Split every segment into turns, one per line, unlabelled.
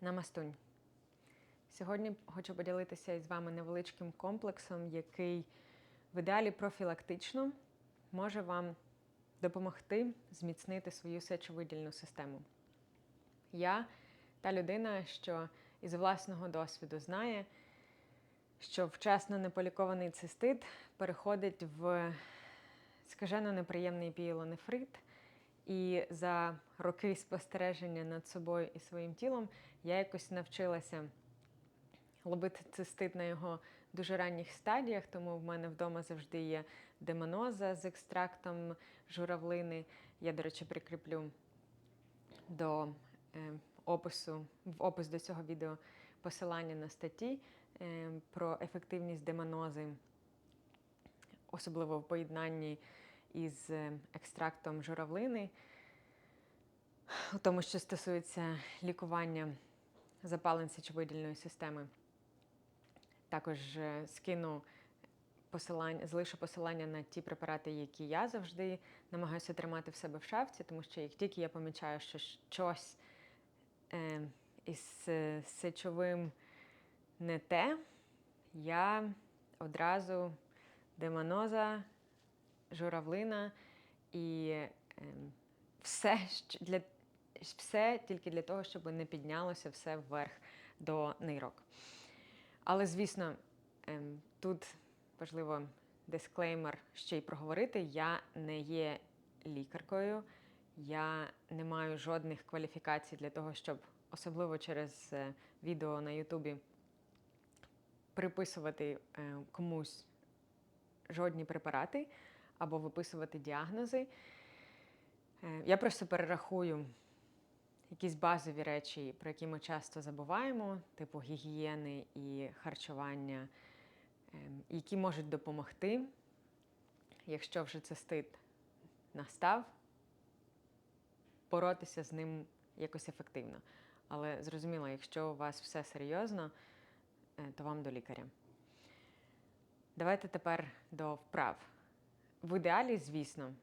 Намастунь. Сьогодні хочу поділитися із вами невеличким комплексом, який в ідеалі профілактично може вам допомогти зміцнити свою сечовидільну систему. Я та людина, що із власного досвіду знає, що вчасно неполікований цистит переходить в скажено неприємний пієлонефрит. І за роки спостереження над собою і своїм тілом я якось навчилася ловити цистит на його дуже ранніх стадіях, тому в мене вдома завжди є демоноза з екстрактом журавлини. Я, до речі, прикріплю до е, опису, в опис до цього відео посилання на статті е, про ефективність демонози, особливо в поєднанні із е, екстрактом журавлини, у тому, що стосується лікування запалень сечовидільної системи. Також е, скину посилання, залишу посилання на ті препарати, які я завжди намагаюся тримати в себе в шафці, тому що як тільки я помічаю, що щось е, із е, сечовим не те, я одразу демоноза, журавлина і е, все, для, все тільки для того, щоб не піднялося все вверх до нирок. Але, звісно, ем, тут важливо дисклеймер ще й проговорити: я не є лікаркою, я не маю жодних кваліфікацій для того, щоб особливо через е, відео на Ютубі приписувати е, комусь жодні препарати або виписувати діагнози. Е, Я просто перерахую якісь базові речі, про які ми часто забуваємо, типу гігієни і харчування, ем, які можуть допомогти, якщо вже цистит настав, боротися з ним якось ефективно. Але зрозуміло, якщо у вас все серйозно, е, то вам до лікаря. Давайте тепер до вправ. В ідеалі, звісно,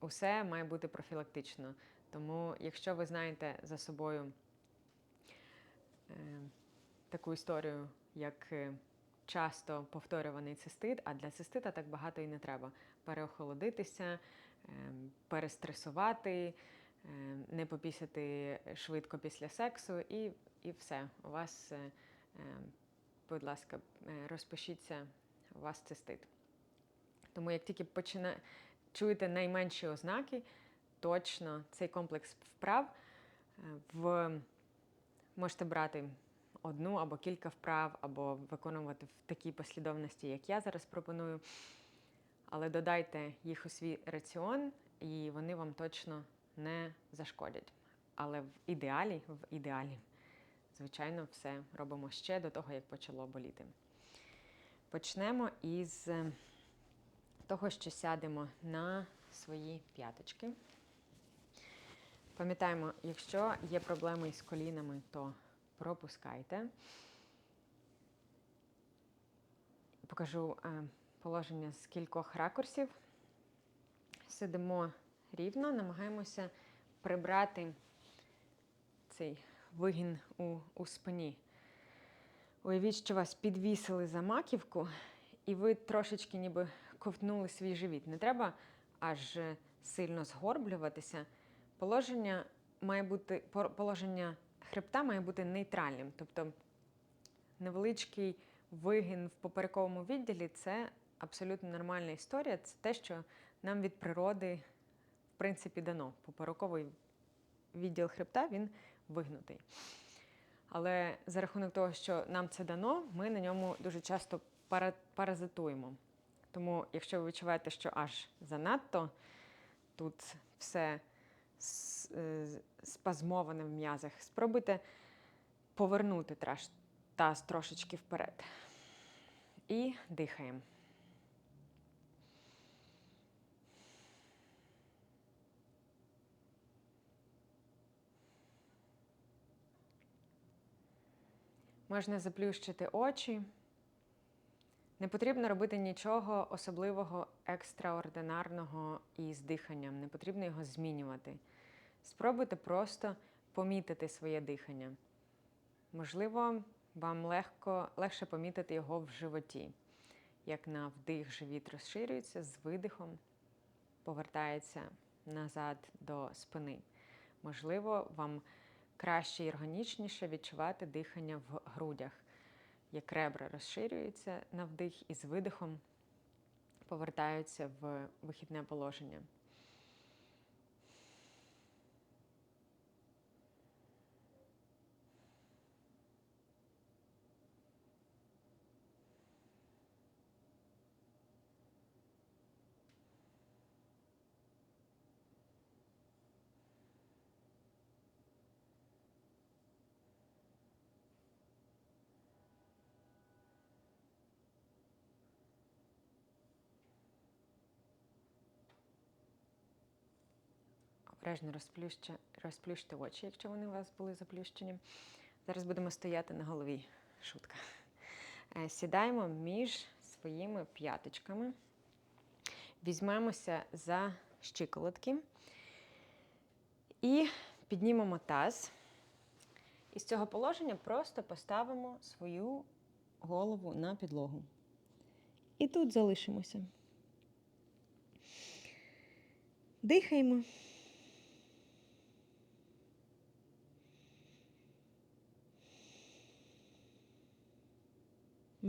усе має бути профілактично. Тому, якщо ви знаєте за собою е, таку історію, як е, часто повторюваний цистит, а для цистита так багато і не треба переохолодитися, е, перестресувати, е, не попісяти швидко після сексу, і, і все. У вас, е, е, будь ласка, е, розпишіться, у вас цистит. Тому як тільки почина... чуєте найменші ознаки, точно цей комплекс вправ е, в... можете брати одну або кілька вправ, або виконувати в такій послідовності, як я зараз пропоную. Але додайте їх у свій раціон, і вони вам точно не зашкодять. Але в ідеалі, в ідеалі, звичайно, все робимо ще до того, як почало боліти. Почнемо із е, того, що сядемо на свої п'яточки. Пам'ятаємо, якщо є проблеми із колінами, то пропускайте. Покажу е, положення з кількох ракурсів. Сидимо рівно, намагаємося прибрати цей вигін у, у спині. Уявіть, що вас підвісили за маківку, і ви трошечки ніби ковтнули свій живіт. Не треба аж сильно згорблюватися. Положення має бути положення хребта має бути нейтральним. Тобто невеличкий вигін в поперековому відділі це абсолютно нормальна історія. Це те, що нам від природи, в принципі, дано. Поперековий відділ хребта він вигнутий. Але за рахунок того, що нам це дано, ми на ньому дуже часто паразитуємо. Тому, якщо ви відчуваєте, що аж занадто тут все спазмоване в м'язах, спробуйте повернути таз трошечки вперед. І дихаємо. Можна заплющити очі. Не потрібно робити нічого особливого, екстраординарного із диханням. Не потрібно його змінювати. Спробуйте просто помітити своє дихання. Можливо, вам легко, легше помітити його в животі. Як на вдих живіт розширюється, з видихом повертається назад до спини. Можливо, вам краще і органічніше відчувати дихання в грудях, як ребра розширюються на вдих і з видихом повертаються в вихідне положення. Обережно розплющте, розплющте очі, якщо вони у вас були заплющені. Зараз будемо стояти на голові. Шутка. Е, Сідаємо між своїми п'яточками. Візьмемося за щиколотки і піднімемо таз. І з цього положення просто поставимо свою голову на підлогу. І тут залишимося. Дихаємо.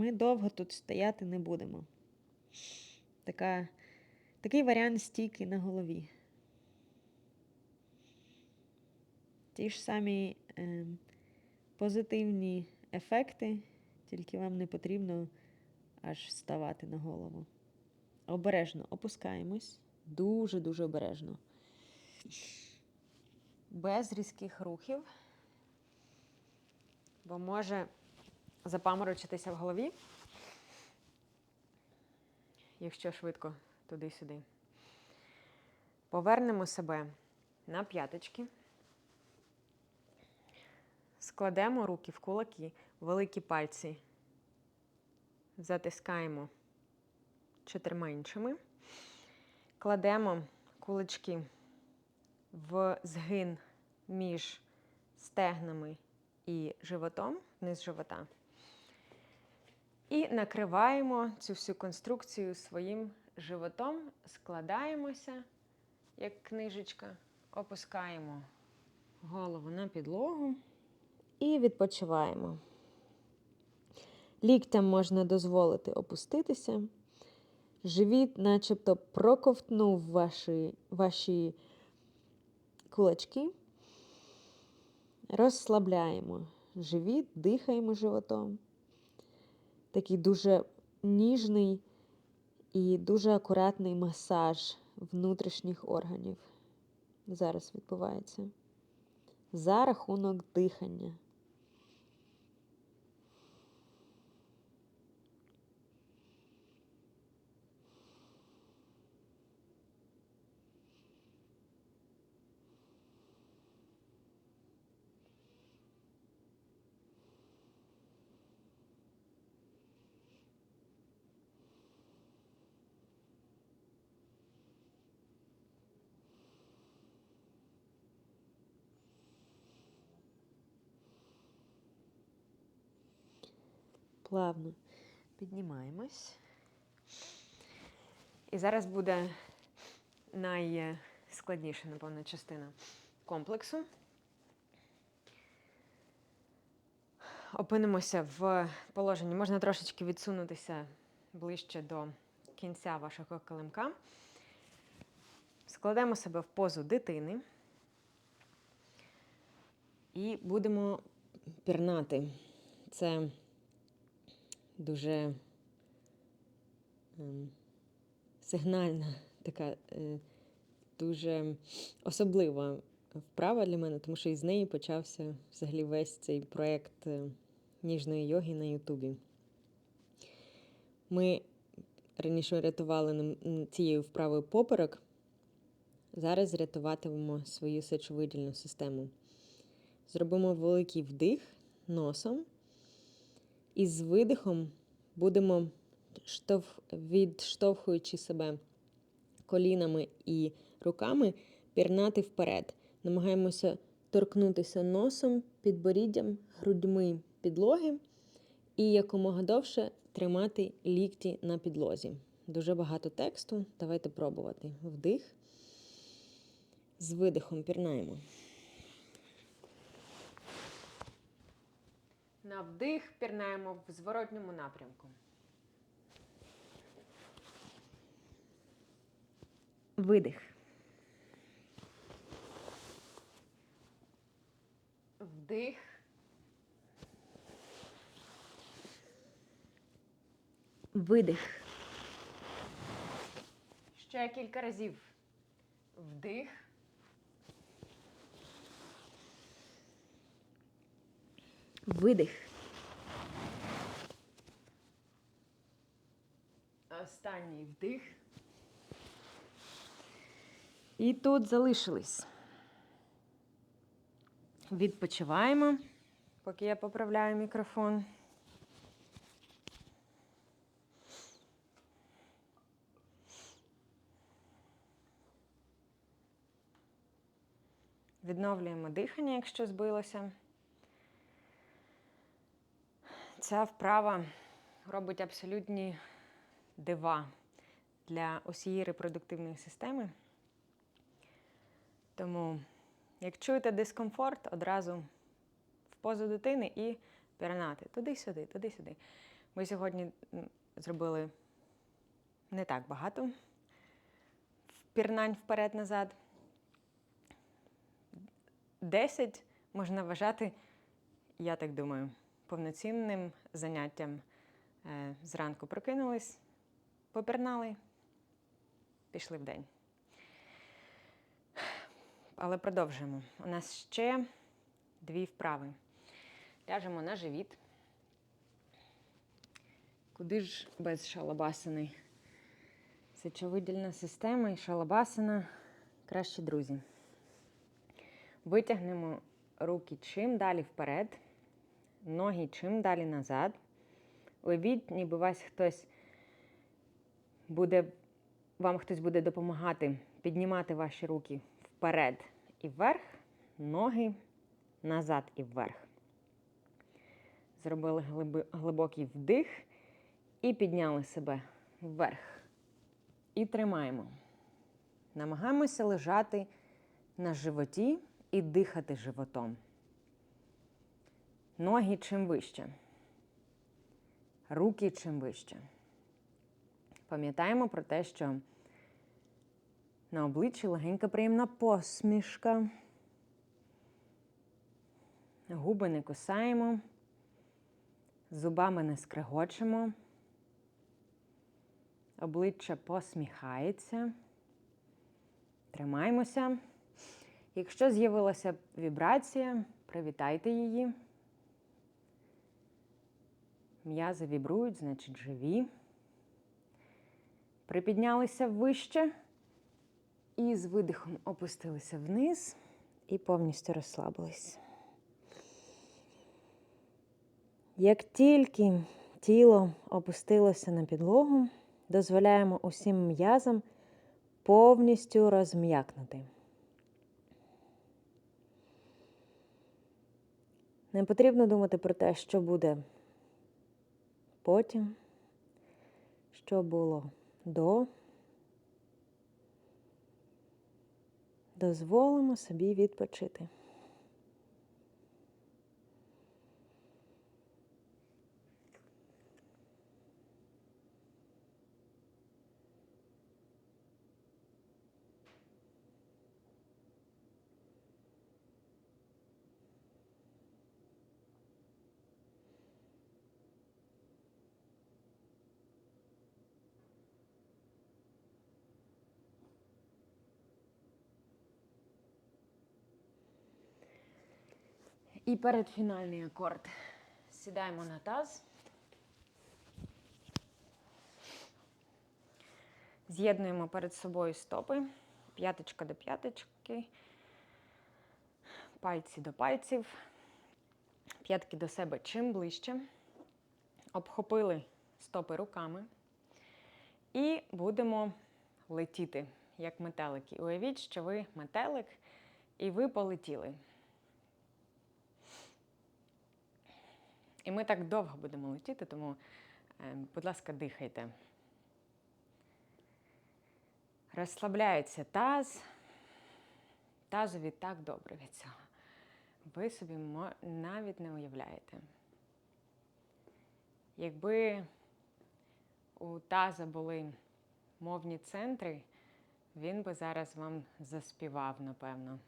Ми довго тут стояти не будемо. Така, такий варіант стійки на голові. Ті ж самі е, позитивні ефекти, тільки вам не потрібно аж вставати на голову. Обережно опускаємось, дуже-дуже обережно. Без різких рухів, бо може запаморочитися в голові, якщо швидко туди-сюди. Повернемо себе на п'яточки. Складемо руки в кулаки, великі пальці. Затискаємо чотирма іншими. Кладемо кулачки в згин між стегнами і животом, вниз живота. І накриваємо цю всю конструкцію своїм животом, складаємося, як книжечка, опускаємо голову на підлогу і відпочиваємо. Ліктям можна дозволити опуститися. Живіт, начебто, проковтнув ваші, ваші кулачки. Розслабляємо живіт, дихаємо животом такий дуже ніжний і дуже акуратний масаж внутрішніх органів зараз відбувається. За рахунок дихання. Плавно піднімаємось. І зараз буде найскладніша, напевно, частина комплексу. Опинимося в положенні. Можна трошечки відсунутися ближче до кінця вашого килимка. Складемо себе в позу дитини і будемо пірнати. Це дуже ем, сигнальна, така е, дуже особлива вправа для мене, тому що із неї почався взагалі весь цей проєкт е, ніжної йоги на Ютубі. Ми раніше рятували цією вправою поперек, зараз рятуватимемо свою сечовидільну систему. Зробимо великий вдих носом. І з видихом будемо, відштовхуючи себе колінами і руками, пірнати вперед. Намагаємося
торкнутися носом, підборіддям, грудьми підлоги і якомога довше тримати лікті на підлозі. Дуже багато тексту. Давайте пробувати. Вдих. З видихом пірнаємо.
На вдих пірнаємо в зворотньому напрямку.
Видих.
Вдих.
Видих.
Ще кілька разів. Вдих.
Видих.
Останній вдих.
І тут залишились. Відпочиваємо,
Поки я поправляю мікрофон. Відновлюємо дихання, якщо збилося. Ця вправа робить абсолютні дива для усієї репродуктивної системи. Тому, як чуєте дискомфорт, одразу в позу дитини і пірнати туди-сюди, туди-сюди. Ми сьогодні зробили не так багато пірнань вперед-назад. Десять можна вважати, я так думаю, повноцінним заняттям. Е, Зранку прокинулись, попірнали, пішли в день. Але продовжуємо. У нас ще дві вправи. Ляжемо на живіт. Куди ж без шалабасини? Сечовидільна система і шалабасина кращі друзі. Витягнемо руки чим далі вперед, ноги чим далі назад. Уявіть, ніби вас хтось буде, вам хтось буде допомагати піднімати ваші руки вперед і вверх, ноги назад і вверх. Зробили глибокий вдих і підняли себе вверх. І тримаємо. Намагаємося лежати на животі і дихати животом. Ноги чим вище. Руки чим вище. Пам'ятаємо про те, що на обличчі легенька приємна посмішка. Губи не кусаємо, зубами не скрегочемо. Обличчя посміхається. Тримаємося. Якщо з'явилася вібрація, привітайте її. М'язи вібрують, значить живі. Припіднялися вище і з видихом опустилися вниз і повністю розслабились. Як тільки тіло опустилося на підлогу, дозволяємо усім м'язам повністю розм'якнути. Не потрібно думати про те, що буде потім, що було до. Дозволимо собі відпочити. І передфінальний акорд. Сідаємо на таз. З'єднуємо перед собою стопи, п'яточка до п'яточки, пальці до пальців, п'ятки до себе чим ближче. Обхопили стопи руками і будемо летіти, як метелики. Уявіть, що ви метелик, і ви полетіли. І ми так довго будемо летіти, тому, е, будь ласка, дихайте. Розслабляється таз. Тазові так добре від цього. Ви собі навіть не уявляєте. Якби у таза були мовні центри, він би зараз вам заспівав, напевно.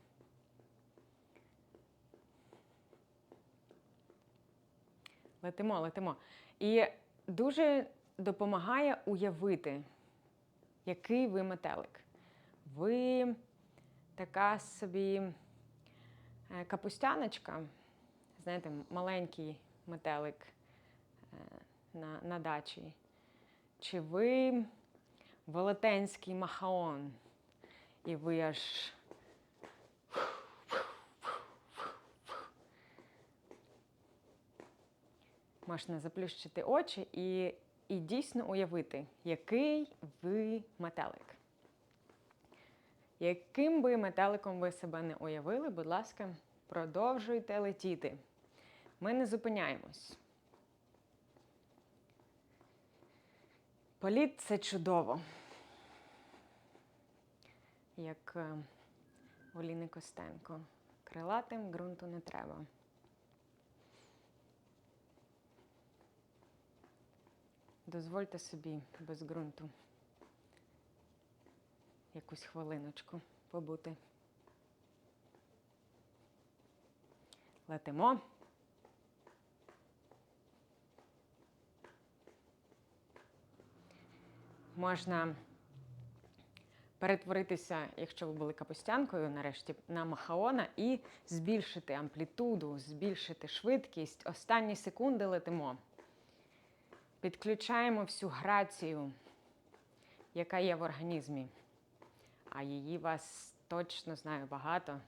Летимо, летимо. І дуже допомагає уявити, який ви метелик. Ви така собі е, капустяночка, знаєте, маленький метелик е, на, на дачі. Чи ви велетенський махаон, і ви аж можна заплющити очі і, і дійсно уявити, який ви метелик. Яким би метеликом ви себе не уявили, будь ласка, продовжуйте летіти. Ми не зупиняємось. Політ це чудово. Як е, у Ліни Костенко. Крилатим ґрунту не треба. Дозвольте собі без ґрунту якусь хвилиночку побути. Летимо. Можна перетворитися, якщо ви були капустянкою, нарешті на махаона, і збільшити амплітуду, збільшити швидкість. Останні секунди летимо. Підключаємо всю грацію, яка є в організмі. А її вас точно знаю багато.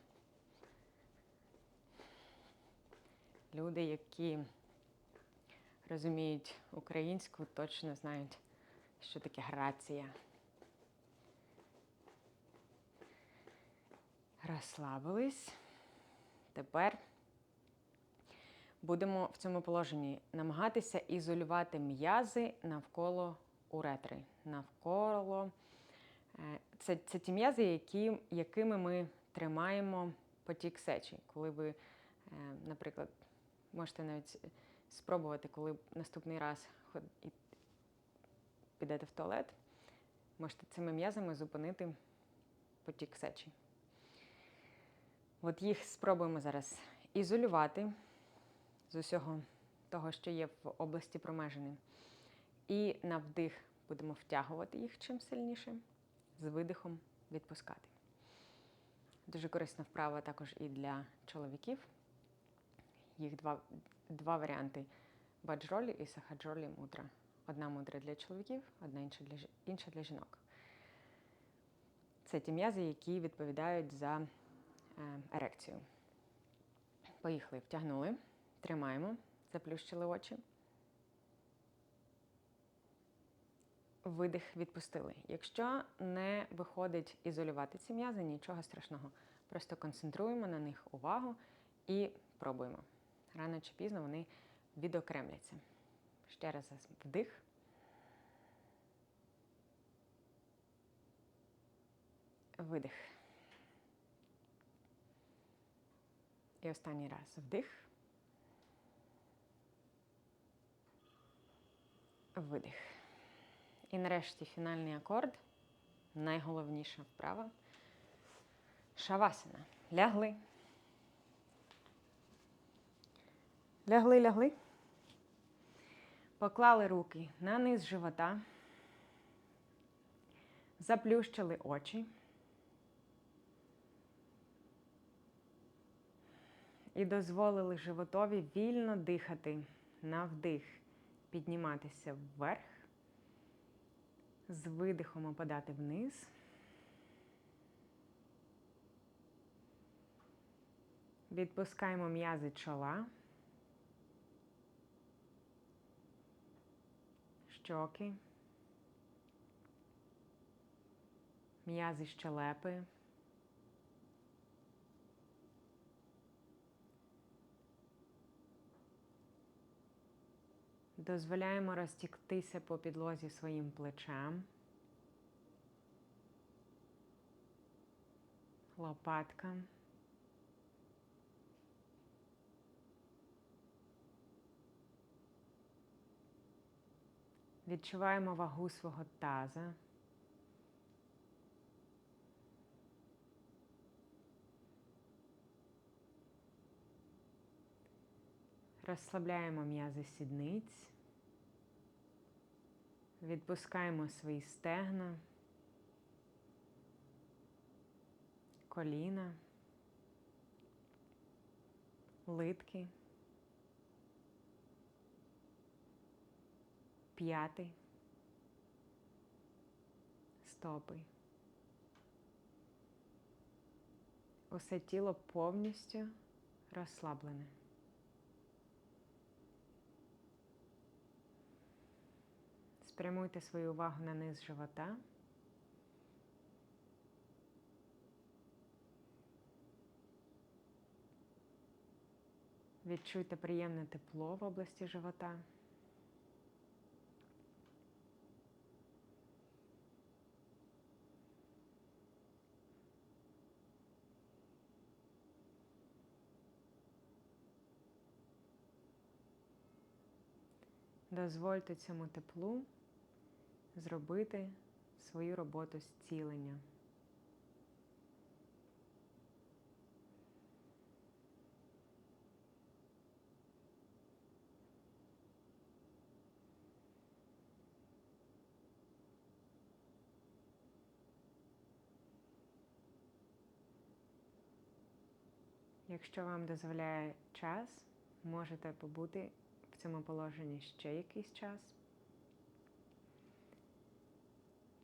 Люди, які розуміють українську, точно знають, що таке грація. Розслабились. Тепер будемо в цьому положенні намагатися ізолювати м'язи навколо уретри, навколо. Е, Це, це ті м'язи, які, якими ми тримаємо потік сечі. Коли ви, е, наприклад, можете навіть спробувати, коли наступний раз підете в туалет, можете цими м'язами зупинити потік сечі. От їх спробуємо зараз ізолювати з усього того, що є в області промежини. І на вдих будемо втягувати їх чим сильніше, з видихом відпускати. Дуже корисна вправа також і для чоловіків. Їх два, два варіанти: баджролі і сахаджролі мудра. Одна мудра для чоловіків, одна інша для, інша для жінок. Це ті м'язи, які відповідають за е, ерекцію. Поїхали, втягнули, тримаємо, заплющили очі. Видих відпустили. Якщо не виходить ізолювати ці м'язи, нічого страшного. Просто концентруємо на них увагу і пробуємо. Рано чи пізно вони відокремляться. Ще раз вдих. Видих. І останній раз вдих. Видих. І нарешті фінальний акорд. Найголовніша вправа. Шавасана. Лягли. Лягли, лягли. Поклали руки на низ живота. Заплющили очі. І дозволили животові вільно дихати на вдих, підніматися вверх, з видихом опадати вниз. Відпускаємо м'язи чола, щоки, м'язи щелепи. Дозволяємо розтіктися по підлозі своїм плечам, лопаткам. Відчуваємо вагу свого таза. Розслабляємо м'язи сідниць. Відпускаємо свої стегна, коліна, литки, п'яти, стопи. Усе тіло повністю розслаблене. Спрямуйте свою увагу на низ живота. Відчуйте приємне тепло в області живота. Дозвольте цьому теплу зробити свою роботу зцілення. Якщо вам дозволяє час, можете побути в цьому положенні ще якийсь час.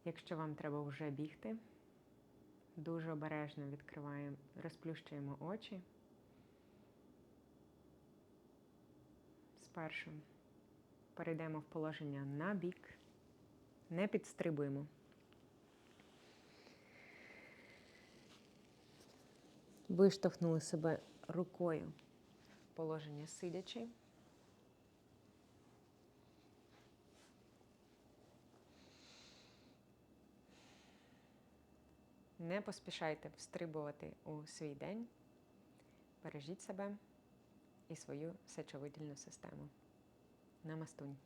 Якщо вам треба вже бігти, дуже обережно відкриваємо, розплющуємо очі. Спершу перейдемо в положення на бік, не підстрибуємо. Виштовхнули себе рукою в положення сидячи. Не поспішайте встрибувати у свій день. Бережіть себе і свою сечовидільну систему. Намастунь.